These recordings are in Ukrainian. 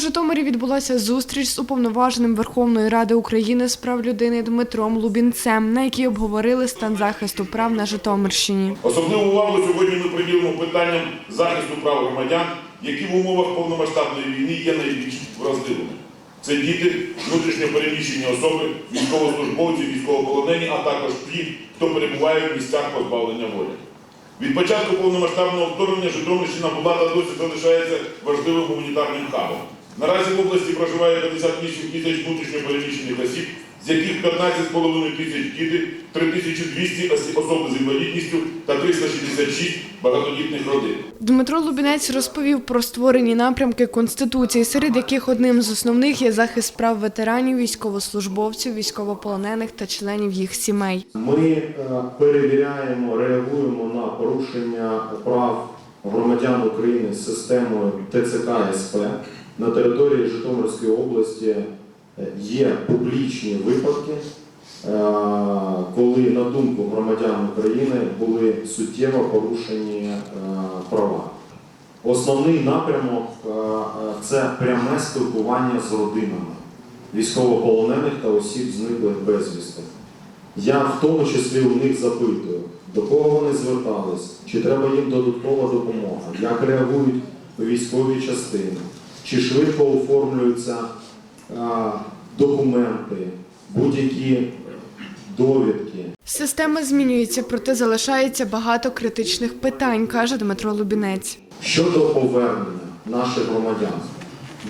Житомирі відбулася зустріч з уповноваженим Верховної Ради України з прав людини Дмитром Лубінцем, на якій обговорили стан захисту прав на Житомирщині. Особливу увагу сьогодні ми приділимо питанням захисту прав громадян, які в умовах повномасштабної війни є найбільш вразливими. Це діти, внутрішньо переміщені особи, військовослужбовці, військовополонені, а також ті, хто перебуває в місцях позбавлення волі. Від початку повномасштабного вторгнення Житомирщина була та досі залишається важливим гуманітарним хабом. Наразі в області проживає 58 тисяч внутрішньо переміщених осіб, з яких 15,5 тисяч діти, 3200 осі- особи з інвалідністю та 366 багатодітних родин. Дмитро Лубінець розповів про створені напрямки Конституції, серед яких одним з основних є захист прав ветеранів, військовослужбовців, військовополонених та членів їх сімей. Ми е, перевіряємо, реагуємо на порушення прав громадян України з системою ТЦК СП. На території Житомирської області е, є публічні випадки, е, коли, на думку громадян України, були суттєво порушені е, права. Основний напрямок це пряме спілкування з родинами військовополонених та осіб зниклих безвісти. Я в тому числі у них запитую, до кого вони звертались, чи треба їм додаткова допомога, як реагують військові частини, чи швидко оформлюються а, документи, будь-які довідки. Система змінюється, проте залишається багато критичних питань, каже Дмитро Лубінець. Щодо повернення наших громадян,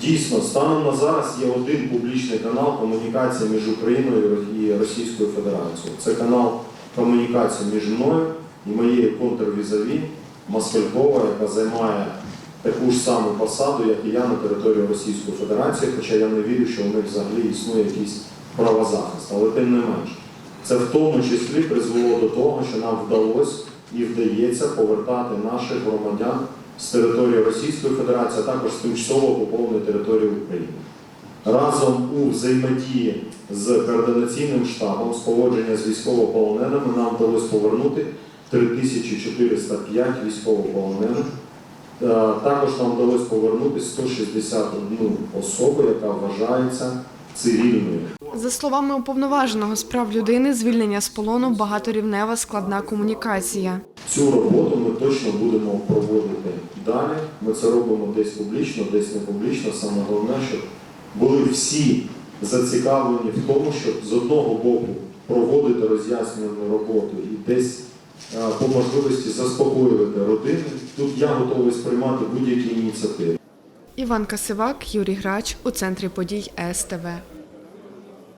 дійсно, станом на зараз є один публічний канал комунікації між Україною і Російською Федерацією. Це канал комунікації між мною і моєю контрвізаві Москалькова, яка займає таку ж саму посаду, як і я на території Російської Федерації, хоча я не вірю, що у них взагалі існує якийсь правозахист. Але тим не менш, це в тому числі призвело до того, що нам вдалося і вдається повертати наших громадян з території Російської Федерації, а також з тимчасово окупованої території України. Разом у взаємодії з координаційним штабом з поводження з військовополоненими нам вдалося повернути 3405 військовополонених. Е, Також нам вдалося повернути 161 особу, яка вважається цивільною. За словами уповноваженого з прав людини, звільнення з полону багаторівнева складна комунікація. Цю роботу ми точно будемо проводити далі. Ми це робимо десь публічно, десь не публічно. Саме головне, щоб були всі зацікавлені в тому, щоб з одного боку проводити роз'яснювальну роботу і десь е, по можливості заспокоювати родини. Тут я готовий сприймати будь-які ініціативи. Іван Касивак, Юрій Грач у центрі подій СТВ.